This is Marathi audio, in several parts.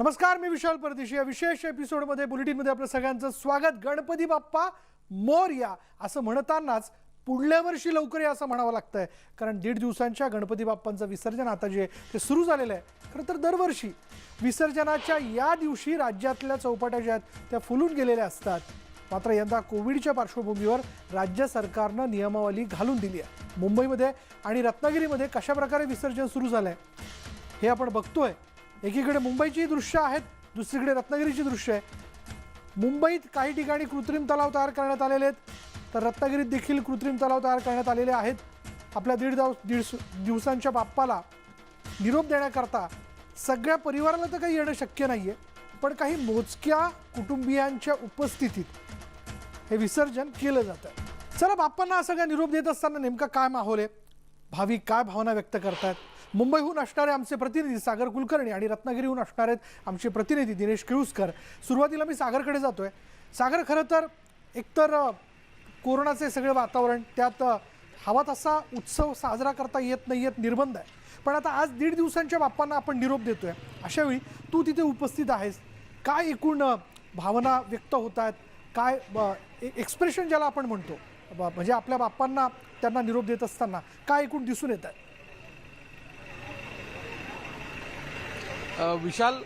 नमस्कार मी विशाल परदेशी. या विशेष एपिसोडमध्ये बुलेटिनमध्ये आपलं सगळ्यांचं स्वागत. गणपती बाप्पा मोर्या असं म्हणतानाच पुढल्या वर्षी लवकर या असं म्हणावं लागतंय. कारण दीड दिवसांच्या गणपती बाप्पांचं विसर्जन आता जे आहे ते सुरू झालेलं आहे खरं तर दरवर्षी विसर्जनाच्या या दिवशी राज्यातल्या चौपाट्या ज्या आहेत त्या फुलून गेलेल्या असतात. मात्र यंदा कोविडच्या पार्श्वभूमीवर राज्य सरकारनं नियमावली घालून दिली आहे. मुंबईमध्ये आणि रत्नागिरीमध्ये कशा प्रकारे विसर्जन सुरू झालं आहे हे आपण बघतोय. एकीकडे मुंबईची दृश्य आहेत दुसरीकडे रत्नागिरीची दृश्य आहे. मुंबईत काही ठिकाणी कृत्रिम तलाव तयार करण्यात आलेले आहेत. तर रत्नागिरीत देखील कृत्रिम तलाव तयार करण्यात आलेले आहेत. आपल्या दीड दाव दीड दिवसांच्या बाप्पाला निरोप देण्याकरता सगळ्या परिवाराला तर काही येणं शक्य नाही आहे पण काही मोजक्या कुटुंबियांच्या उपस्थितीत हे विसर्जन केलं जातं चला बाप्पांना सगळ्या निरोप देत असताना नेमका काय माहोल आहे? भाविक काय भावना व्यक्त करतात मुंबईहून असणारे आमचे प्रतिनिधी सागर कुलकर्णी आणि रत्नागिरीहून असणारे आमचे प्रतिनिधी दिनेश किळुसकर. सुरुवातीला मी सागरकडे जातो आहे सागर खरं तर एकतर कोरोनाचे सगळे वातावरण त्यात हवा तसा उत्सव साजरा करता येत नाही येत निर्बंध आहे. पण आता आज दीड दिवसांच्या बाप्पांना आपण निरोप देतोय. अशावेळी तू तिथे उपस्थित आहेस. काय एकूण भावना व्यक्त होत आहेत काय एक्सप्रेशन ज्याला आपण म्हणतो म्हणजे आपल्या बाप्पांना त्यांना निरोप देत असताना काय एकूण दिसून येत आहे? विशाल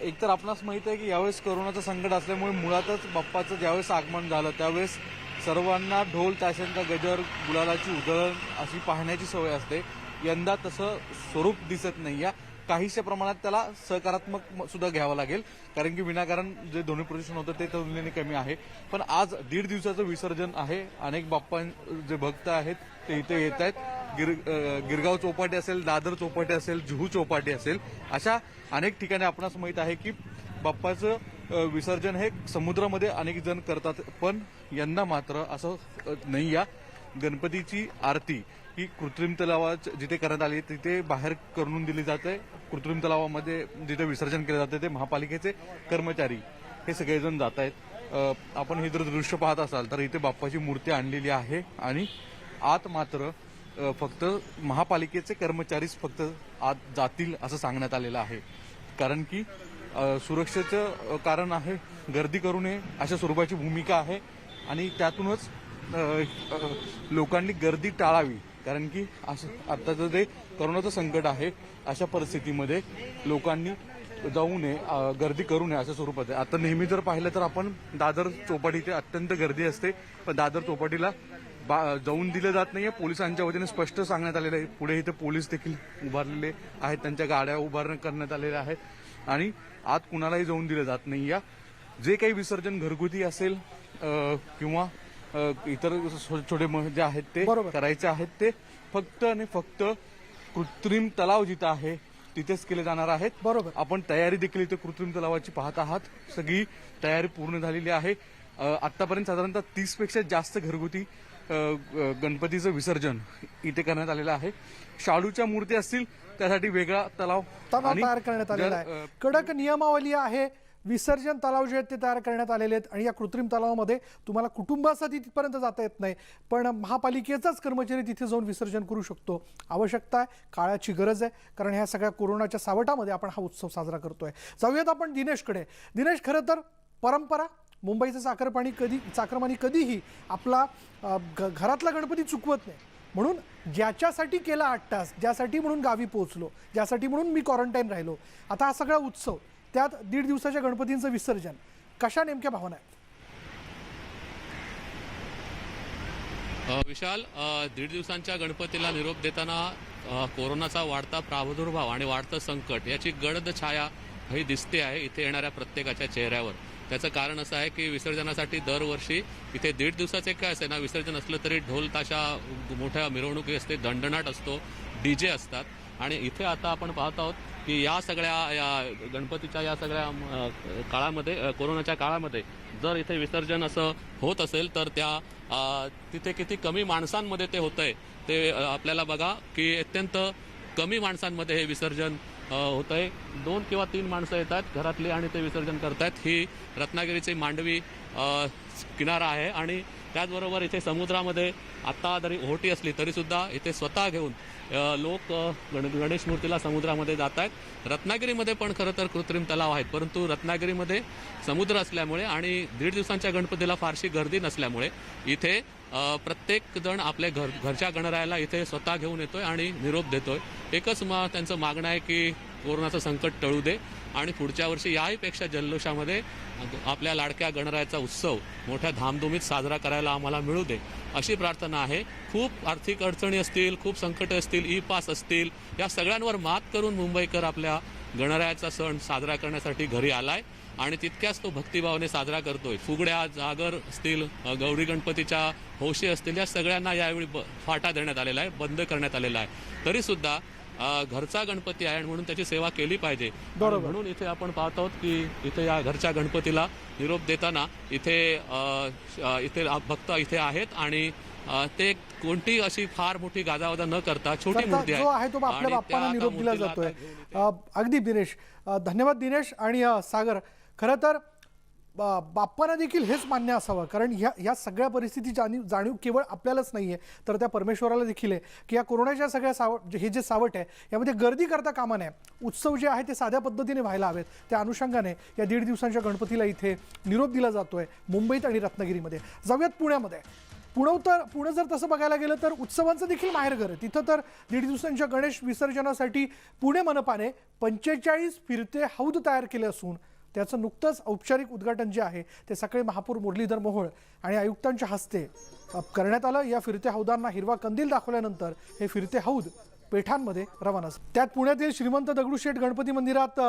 एकतर आपणास माहीत आहे की यावेळेस करोनाचं संकट असल्यामुळे मुळातच बाप्पाचं ज्यावेळेस आगमन झालं त्यावेळेस सर्वांना ढोल ताशांचा गजर गुलालाची उधळण अशी पाहण्याची सवय असते. यंदा तसं स्वरूप दिसत नाही या काहीशा प्रमाणात त्याला सकारात्मक सुद्धा घ्यावं लागेल. कारण की विनाकारण जे ध्वनी प्रदूषण होतं ते तुलनेने कमी आहे. पण आज दीड दिवसाचं विसर्जन आहे. अनेक बाप्पा जे भक्त आहेत ते इथे येत आहेत. गिर गिरगाव चौपाटी असेल दादर चौपाटी असेल जुहू चौपाटी असेल. अशा अनेक ठिकाणी आपणास माहीत आहे की बाप्पाचं विसर्जन हे समुद्रामध्ये अनेक जण करतात पण यांना मात्र असं नाही या. गणपतीची आरती ही कृत्रिम तलावात जिथे करण्यात आली आहे, तिथे बाहेर करून दिली जाते. कृत्रिम तलावामध्ये जिथे विसर्जन केलं जाते ते महापालिकेचे कर्मचारी हे सगळेजण जात आहेत आपण हे जर दृश्य पाहत असाल तर इथे बाप्पाची मूर्ती आणलेली आहे आणि आत मात्र फक्त महापालिकेचे कर्मचारीच फक्त आत जातील असं सांगण्यात आलेलं आहे. कारण की सुरक्षेचं कारण आहे गर्दी करू नये अशा स्वरूपाची भूमिका आहे. आणि त्यातूनच लोकांनी गर्दी टाळावी. कारण की असं आत्ताचं जे करोनाचं संकट आहे अशा परिस्थितीमध्ये लोकांनी जाऊ नये गर्दी करू नये अशा स्वरूपात. आहे आता नेहमी जर पाहिलं तर आपण दादर चौपाटीचे अत्यंत गर्दी असते पण दादर चौपाटीला जाऊन दिलं जात नाहीये. पोलिसांच्या वतीने स्पष्ट सांगण्यात आलेलं आहे. पुढे इथे पोलीस देखील उभारलेले आहेत. त्यांच्या गाड्या उभारण करण्यात आलेल्या आहेत. आणि आत कुणालाही जाऊन दिलं जात नाही. या जे काही विसर्जन घरगुती असेल किंवा इतर छोटे जे आहेत ते बरोबर. करायचे आहेत ते फक्त आणि फक्त कृत्रिम तलाव जिथं आहे तिथेच केले जाणार आहेत. बरोबर. आपण तयारी देखील इथे कृत्रिम तलावाची पाहत आहात. सगळी तयारी पूर्ण झालेली आहे. आतापर्यंत साधारणतः तीसपेक्षा जास्त घरगुती गणपतीचं विसर्जन इथे करण्यात आलेलं आहे. शाडूच्या मूर्ती असतील त्यासाठी वेगळा तलाव तलाव तयार करण्यात आलेला आहे. कडक नियमावली आहे. विसर्जन तलाव जे आहेत ते तयार करण्यात आलेले आहेत आणि या कृत्रिम तलावामध्ये तुम्हाला कुटुंबासाठी तिथपर्यंत जाता येत नाही. पण महापालिकेचाच कर्मचारी तिथे जाऊन विसर्जन करू शकतो. आवश्यकता आहे काळाची गरज आहे कारण ह्या सगळ्या कोरोनाच्या सावटामध्ये आपण हा उत्सव साजरा करतोय. जाऊयात आपण दिनेशकडे. दिनेश खरं तर परंपरा मुंबईचं चाकरपाणी कधी चाकरमानी कधीही आपला घ- घरातला गणपती चुकवत नाही. म्हणून ज्याच्यासाठी केला आठ तास ज्यासाठी म्हणून गावी पोहोचलो ज्यासाठी म्हणून मी क्वारंटाईन राहिलो आता हा सगळा उत्सव त्यात दीड दिवसाच्या गणपतींचं विसर्जन कशा नेमक्या भावना आहेत? विशाल दीड दिवसांच्या गणपतीला निरोप देताना कोरोनाचा वाढता प्रादुर्भाव आणि वाढतं संकट याची गडद छाया ही दिसते आहे इथे येणाऱ्या प्रत्येकाच्या चेहऱ्यावर. त्याचं कारण असं आहे की विसर्जनासाठी दरवर्षी इथे दीड दिवसाचे काय असे ना विसर्जन असलं तरी ढोल ताशा मोठ्या मिरवणुकी असते दंडनाट असतो डीजे असतात. आणि इथे आता आपण पाहत आहोत की या सगळ्या या गणपतीच्या या सगळ्या काळामध्ये कोरोनाच्या काळामध्ये जर इथे विसर्जन असं होत असेल तर त्या तिथे किती कमी माणसांमध्ये ते होतंय ते आपल्याला बघा की अत्यंत कमी माणसांमध्ये हे विसर्जन होत आहे दोन किंवा तीन माणसं येतात घरातली आणि ते विसर्जन करतात ही रत्नागिरीची मांडवी किनारा आहे आणि त्याचबरोबर इथे समुद्रामध्ये आत्ता जरी ओहोटी असली तरीसुद्धा इथे स्वतः घेऊन लोक गण गणेश मूर्तीला समुद्रामध्ये जात आहेत रत्नागिरीमध्ये पण खरं तर कृत्रिम तलाव आहेत परंतु रत्नागिरीमध्ये समुद्र असल्यामुळे आणि दीड दिवसांच्या गणपतीला फारशी गर्दी नसल्यामुळे इथे प्रत्येकजण प्रत्येक जण आपल्या घर घरच्या गणरायाला इथे स्वतः घेऊन येतोय आणि निरोप देतोय. एकच मा त्यांचं मागणं आहे की कोरोनाचं संकट टळू दे आणि पुढच्या वर्षी याहीपेक्षा जल्लोषामध्ये आपल्या लाडक्या गणरायाचा उत्सव मोठ्या धामधुमीत साजरा करायला आम्हाला मिळू दे अशी प्रार्थना आहे. खूप आर्थिक अडचणी असतील खूप संकट असतील ई पास असतील या सगळ्यांवर मात करून मुंबईकर आपल्या गणरायाचा सण साजरा करण्यासाठी घरी आलाय. आणि तितक्याच तो भक्तिभावाने साजरा करतोय. फुगड्या जागर असतील गौरी गणपतीच्या हौशी असतील या सगळ्यांना यावेळी ब- फाटा देण्यात आलेला आहे बंद करण्यात आलेला आहे. तरी सुद्धा घरचा गणपती आहे म्हणून त्याची सेवा केली पाहिजे. म्हणून इथे आपण पाहत आहोत की इथे या घरच्या गणपतीला निरोप देताना इथे इथे भक्त इथे आहेत आणि ते कोणती अशी फार मोठी गाजावाजा न करता छोटी मूर्ती आहे. तो आपल्या त्या निरोप दिला जातोय. अगदी दिनेश. धन्यवाद दिनेश आणि सागर. खरं तर बा- बाप्पांना देखील हेच मान्य असावं. कारण ह्या ह्या सगळ्या परिस्थिती जाणीव जाणीव केवळ आपल्यालाच नाही आहे तर त्या परमेश्वराला देखील आहे. की या कोरोनाच्या सगळ्या सावट हे जे सावट आहे यामध्ये गर्दी करता कामा नये. उत्सव जे आहे ते साध्या पद्धतीने व्हायला हवेत. त्या अनुषंगाने या दीड दिवसांच्या गणपतीला इथे निरोप दिला जातोय मुंबईत आणि रत्नागिरीमध्ये. जाऊयात पुण्यामध्ये. पुणे तर पुणे जर तसं बघायला गेलं तर उत्सवांचं देखील माहेरघर आहे. तिथं तर दीड दिवसांच्या गणेश विसर्जनासाठी पुणे मनपाने पंचेचाळीस फिरते हौद तयार केले असून त्याचं नुकतंच औपचारिक उद्घाटन जे आहे ते सकाळी महापौर मुरलीधर मोहोळ आणि आयुक्तांच्या हस्ते करण्यात आलं. या फिरत्या हौदांना हिरवा कंदील दाखवल्यानंतर हे फिरते हौद पेठांमध्ये रवाना त्यात पुण्यातील श्रीमंत दगडूशेठ गणपती मंदिरात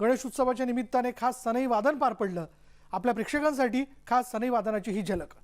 गणेश उत्सवाच्या निमित्ताने खास सनई वादन पार पडलं. आपल्या प्रेक्षकांसाठी खास सनई वादनाची ही झलक.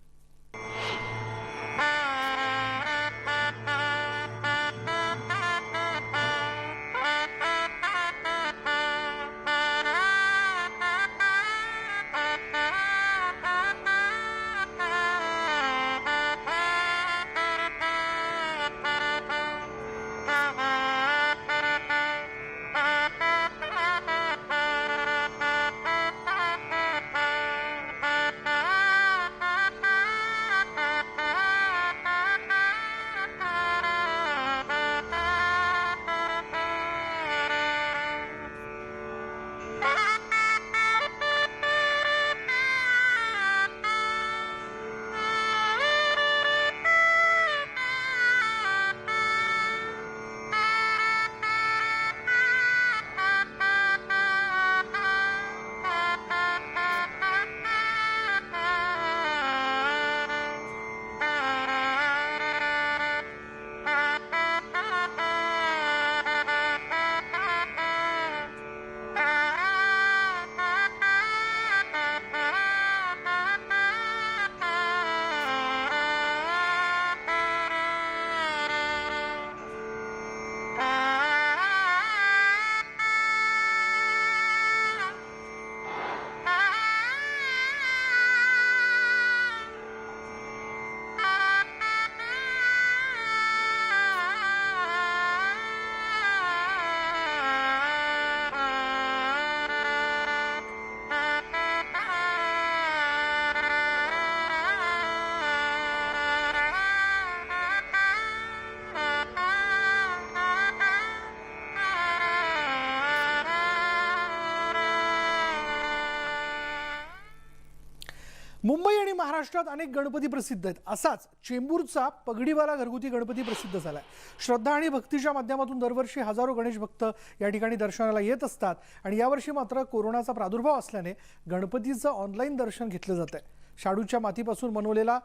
मुंबई आणि महाराष्ट्रात अनेक गणपती प्रसिद्ध आहेत. असाच चेंबूरचा पगडीवाला घरगुती गणपती प्रसिद्ध झाला आहे श्रद्धा आणि भक्तीच्या माध्यमातून दरवर्षी हजारो गणेश भक्त या ठिकाणी दर्शनाला येत असतात आणि यावर्षी मात्र कोरोनाचा प्रादुर्भाव असल्याने गणपतीचं ऑनलाईन दर्शन घेतलं जात आहे शाडूच्या मातीपासून बनवलेला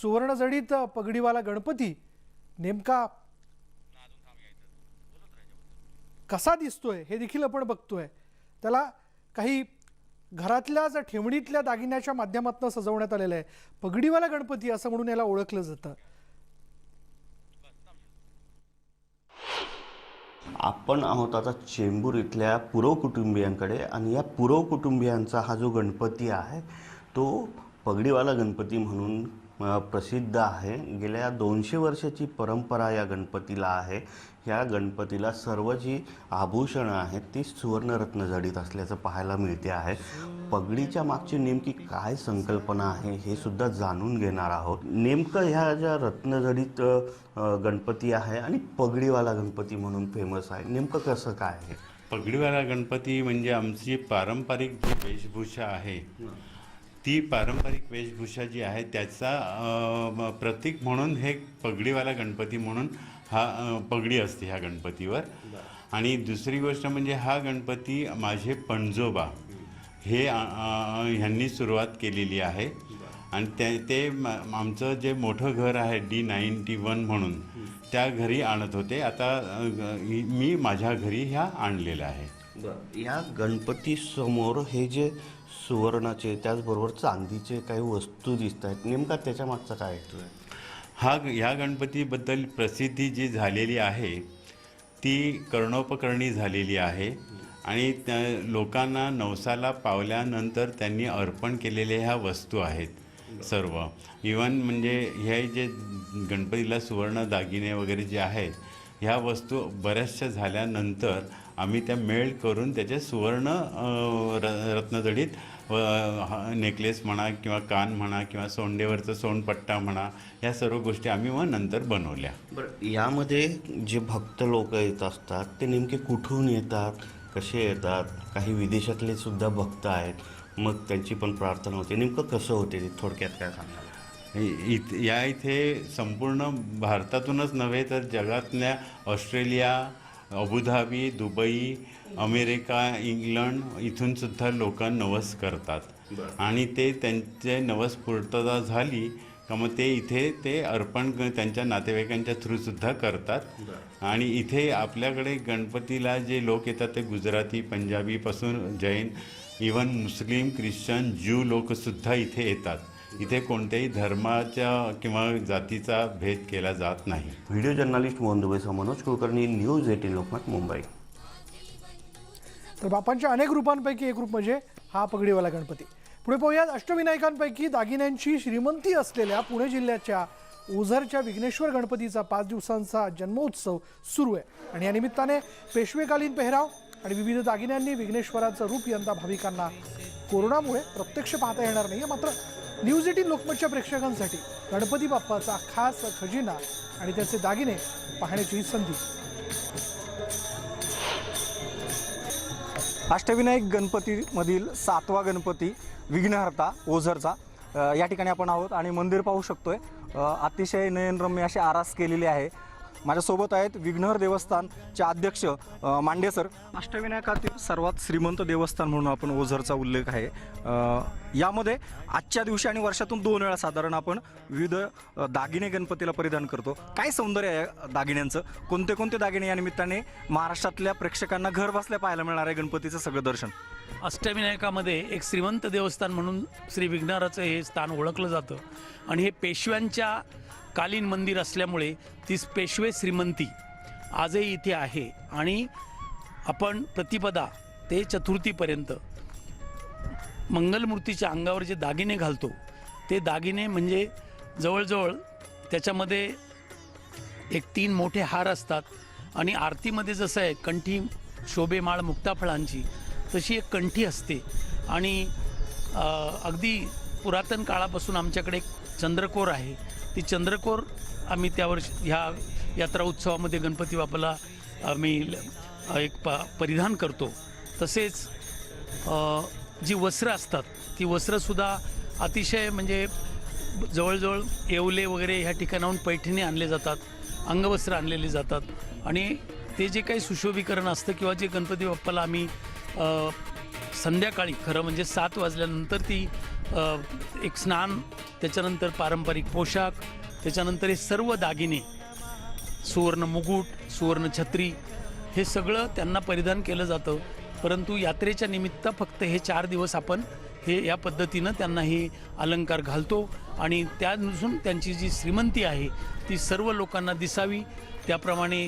सुवर्णजडीत पगडीवाला गणपती नेमका कसा दिसतोय हे देखील आपण बघतोय. त्याला काही घरातल्या ज्या ठेवणीतल्या दागिन्याच्या माध्यमातून सजवण्यात आलेलं आहे. पगडीवाला गणपती असं म्हणून याला ओळखलं जातं. आपण आहोत आता चेंबूर इथल्या पुरव कुटुंबियांकडे आणि या पुरव कुटुंबियांचा हा जो गणपती आहे तो पगडीवाला गणपती म्हणून प्रसिद्ध आहे. गेल्या दोनशे वर्षाची परंपरा या गणपतीला आहे. ह्या गणपतीला सर्व जी आभूषणं आहेत ती सुवर्णरत्न जडित असल्याचं पाहायला मिळते आहे. पगडीच्या मागची नेमकी काय संकल्पना आहे हे सुद्धा जाणून घेणार आहोत. नेमकं ह्या ज्या रत्नजडित गणपती आहे आणि पगडीवाला गणपती म्हणून फेमस आहे नेमकं कसं काय आहे? पगडीवाला गणपती म्हणजे आमची पारंपरिक जी वेशभूषा आहे ती पारंपरिक वेशभूषा जी आहे त्याचा प्रतीक म्हणून हे पगडीवाला गणपती म्हणून हा पगडी असते ह्या गणपतीवर. आणि दुसरी गोष्ट म्हणजे हा गणपती माझे पणजोबा हे ह्यांनी सुरुवात केलेली आहे. आणि ते ते म- आमचं जे मोठं घर आहे डी नाईन्टी वन म्हणून त्या घरी आणत होते. आता मी माझ्या घरी ह्या आणलेल्या आहे. या गणपती समोर हे जे सुवर्णाचे त्याचबरोबर चांदीचे काही वस्तू दिसत आहेत नेमका त्याच्या मागचा काय हेतू आहे? हा ह्या गणपतीबद्दल प्रसिद्धी जी झालेली आहे ती कर्णोपकरणी झालेली आहे. आणि त्या लोकांना नवसाला पावल्यानंतर त्यांनी अर्पण केलेल्या ह्या वस्तू आहेत सर्व. इवन म्हणजे हे जे गणपतीला सुवर्ण दागिने वगैरे जे आहेत ह्या वस्तू बऱ्याचशा झाल्यानंतर आम्ही त्या मेळ करून त्याचे सुवर्ण र रत्नजडीत नेकलेस म्हणा किंवा कान म्हणा किंवा सोंडेवरचं सोंडपट्टा म्हणा या सर्व गोष्टी आम्ही मग नंतर बनवल्या. बरं यामध्ये जे भक्त लोक येत असतात ते नेमके कुठून येतात कसे येतात? काही विदेशातले सुद्धा भक्त आहेत मग त्यांची पण प्रार्थना होते. नेमकं कसं होते? ते थोडक्यात काय सांगाल? इ- इत या इथे संपूर्ण भारतातूनच नव्हे तर जगातल्या Australia Abu Dhabi Dubai America England इथून सुद्धा लोक नवस करतात. आणि ते त्यांचे नवस पूर्तता झाली का मग ते इथे ते अर्पण क- त्यांच्या नातेवाईकांच्या थ्रू सुद्धा करतात. आणि इथे आपल्याकडे गणपतीला जे लोक येतात ते Gujarati पंजाबीपासून Jain even Muslim Christian Jew लोकसुद्धा इथे येतात. इथे कोणत्याही धर्माच्या किंवा जातीचा भेद केला जात नाही. व्हिडिओ जर्नलिस्ट मोहन दुबेसह मनोज कुलकर्णी न्यूज एटीन लोकमत मुंबई. तर बापांच्या अनेक रूपांपैकी एक रूप म्हणजे हा पगडीवाला गणपती. पुढे पाहूयात अष्टविनायकांपैकी दागिन्यांची श्रीमंती असलेल्या पुणे जिल्ह्याच्या ओझरच्या विघ्नेश्वर गणपतीचा पाच दिवसांचा जन्मोत्सव सुरू आहे. आणि या निमित्ताने पेशवेकालीन पेहराव आणि विविध दागिन्यांनी विघ्नेश्वराचं रूप यंदा भाविकांना कोरोनामुळे प्रत्यक्ष पाहता येणार नाही मात्र न्यूज एटीन लोकमतच्या प्रेक्षकांसाठी गणपती बाप्पाचा खास खजिना आणि त्याचे दागिने पाहण्याची ही संधी. अष्टविनायक गणपतीमधील सातवा गणपती विघ्नहर्ता ओझरचा या ठिकाणी आपण आहोत आणि मंदिर पाहू शकतोय. अतिशय नयनरम्य अशी आरास केलेली आहे. माझ्यासोबत आहेत विघ्नहर देवस्थानचे अध्यक्ष मांडे सर. अष्टविनायकातील सर्वात श्रीमंत देवस्थान म्हणून आपण ओझरचा उल्लेख आहे. यामध्ये आजच्या दिवशी आणि वर्षातून दोन वेळा साधारण आपण विविध दागिने गणपतीला परिधान करतो. काय सौंदर्य आहे दागिन्यांचं? कोणते कोणते दागिने या निमित्ताने महाराष्ट्रातल्या प्रेक्षकांना घर बसल्या पाहायला मिळणार आहे गणपतीचं सगळं दर्शन? अष्टविनायकामध्ये एक श्रीमंत देवस्थान म्हणून श्री विघ्नाराचं हे स्थान ओळखलं जातं. आणि हे पेशव्यांच्या कालीन मंदिर असल्यामुळे ती पेशवे श्रीमंती आजही इथे आहे आणि आपण प्रतिपदा ते चतुर्थीपर्यंत मंगलमूर्तीच्या अंगावर जे दागिने घालतो ते दागिने म्हणजे जवळजवळ त्याच्यामध्ये एक तीन मोठे हार असतात आणि आरतीमध्ये जसं आहे कंठी शोभेमाळ मुक्ताफळांची तशी एक कंठी असते. आणि अगदी पुरातन काळापासून आमच्याकडे एक चंद्रकोर आहे. ती चंद्रकोर आम्ही त्यावर ह्या यात्रा उत्सवामध्ये गणपती बाप्पाला आम्ही ल- एक प परिधान करतो. तसेच जी वस्त्रं असतात ती वस्त्रंसुद्धा अतिशय म्हणजे जवळजवळ येवले वगैरे ह्या ठिकाणाहून पैठणी आणले जातात अंगवस्त्र आणलेली जातात आणि ते जे काही सुशोभीकरण असतं किंवा जे गणपती बाप्पाला आम्ही संध्याकाळी खरं म्हणजे सात वाजल्यानंतर ती एक स्नान त्याच्यानंतर पारंपरिक पोशाख त्याच्यानंतर हे सर्व दागिने सुवर्ण मुकुट सुवर्ण छत्री हे सगळं त्यांना परिधान केलं जातं. परंतु यात्रेच्या निमित्त फक्त हे चार दिवस आपण हे या पद्धतीनं त्यांना हे अलंकार घालतो आणि त्यानुसून त्यांची जी श्रीमंती आहे ती सर्व लोकांना दिसावी. त्याप्रमाणे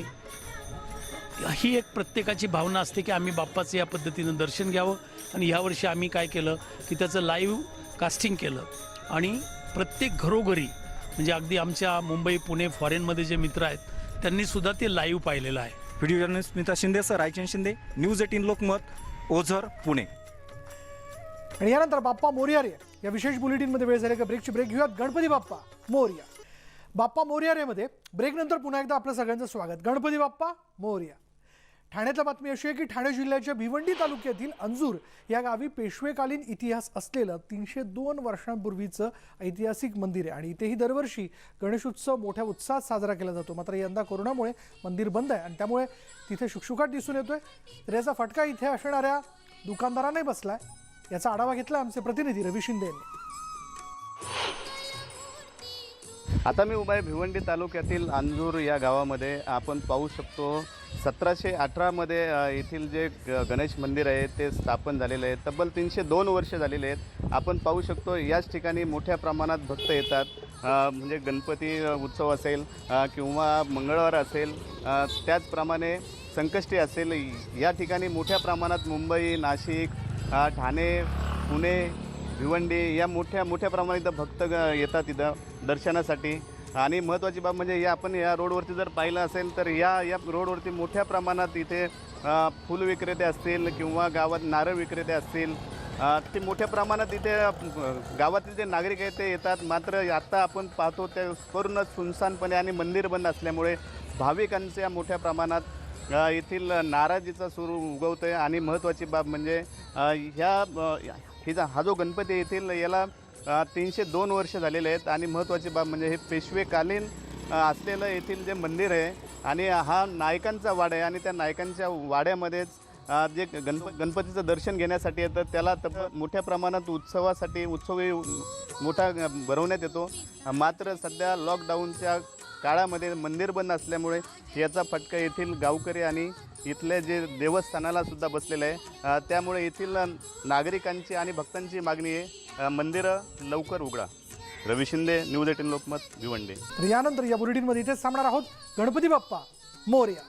ही एक प्रत्येकाची भावना असते की आम्ही बाप्पाचं या पद्धतीनं दर्शन घ्यावं. आणि यावर्षी आम्ही काय केलं की त्याचं लाईव्ह कास्टिंग केलं. आणि प्रत्येक घरोघरी म्हणजे अगदी आमच्या मुंबई पुणे फॉरेनमध्ये जे मित्र आहेत त्यांनी सुद्धा ते लाईव्ह पाहिलेलं आहे. Video journalist Smita Shinde sir Raichand Shinde news eighteen Lokmat Ozar Pune. आणि यानंतर बाप्पा मोर्या रे या विशेष बुलेटिनमध्ये वेळ झाले का ब्रेकची ब्रेक घेऊयात. गणपती बाप्पा मोर्या. बाप्पा मोर्या रेमध्ये ब्रेकनंतर पुन्हा एकदा आपलं सगळ्यांचं स्वागत. गणपती बाप्पा मोर्या. ठाण्यातल्या बातमी अशी आहे की ठाणे जिल्ह्याच्या भिवंडी तालुक्यातील अंजूर या गावी पेशवेकालीन इतिहास असलेलं तीनशे दोन वर्षांपूर्वीचं ऐतिहासिक मंदिर आहे. आणि इथेही दरवर्षी गणेशोत्सव मोठ्या उत्साहात साजरा केला जातो. मात्र यंदा कोरोनामुळे मंदिर बंद आहे आणि त्यामुळे तिथे शुकशुकाट दिसून येतोय. तर याचा फटका इथे असणाऱ्या दुकानदारांनाही बसलाय. याचा आढावा घेतला आमचे प्रतिनिधी रवी शिंदे यांनी. आता मी उभा आहे भिवंडी तालुक्यातील अंजूर या गावामध्ये. आपण पाहू शकतो सतराशे अठरामध्ये येथील जे ग- गणेश मंदिर आहे ते स्थापन झालेलं आहे. तब्बल तीनशे दोन वर्ष झालेले आहेत. आपण पाहू शकतो याच ठिकाणी मोठ्या प्रमाणात भक्त येतात. म्हणजे गणपती उत्सव असेल किंवा मंगळवार असेल त्याचप्रमाणे संकष्टी असेल या ठिकाणी मोठ्या प्रमाणात मुंबई नाशिक ठाणे पुणे भिवंडी या मोठ्या मोठ्या प्रमाणात इथं भक्त ग- येतात इथं दर्शनासाठी. आणि महत्त्वाची बाब म्हणजे या आपण या रोडवरती जर पाहिलं असेल तर या या रोडवरती मोठ्या प्रमाणात इथे फुल विक्रेते असतील किंवा गावात नारळ विक्रेते असतील. ते मोठ्या प्रमाणात इथे गावातील जे नागरिक आहेत ते येतात. मात्र आता आपण पाहतो ते पूर्ण सुनसानपणे आणि मंदिर बंद असल्यामुळे भाविकांच्या मोठ्या प्रमाणात येथील नाराजीचा सूर उगवतं आहे आणि महत्त्वाची बाब म्हणजे ह्या हिचा हा जो गणपती आहे येथील याला तीनशे दोन वर्ष झालेले आहेत आणि महत्त्वाची बाब म्हणजे हे पेशवेकालीन असलेलं येथील जे मंदिर आहे आणि हा नायकांचा वाडा आहे आणि त्या नायकांच्या वाड्यामध्येच जे गणप गणपतीचं दर्शन घेण्यासाठी येतं त्याला तप मोठ्या प्रमाणात उत्सवासाठी उत्सवही मोठा भरवण्यात येतो. मात्र सध्या लॉकडाऊनच्या काळामध्ये मंदिर बंद असल्यामुळे याचा फटका येथील गावकरी आणि इथले जे देवस्थानाला सुद्धा बसलेलं आहे. त्यामुळे येथील नागरिकांची आणि भक्तांची मागणी आहे. मंदिरं लवकर उघडा. Ravi Shinde news eighteen Lokmat Bhiwandi. तर यानंतर या बुलेटिनमध्ये इथेच थांबणार आहोत. गणपती बाप्पा मोर्या.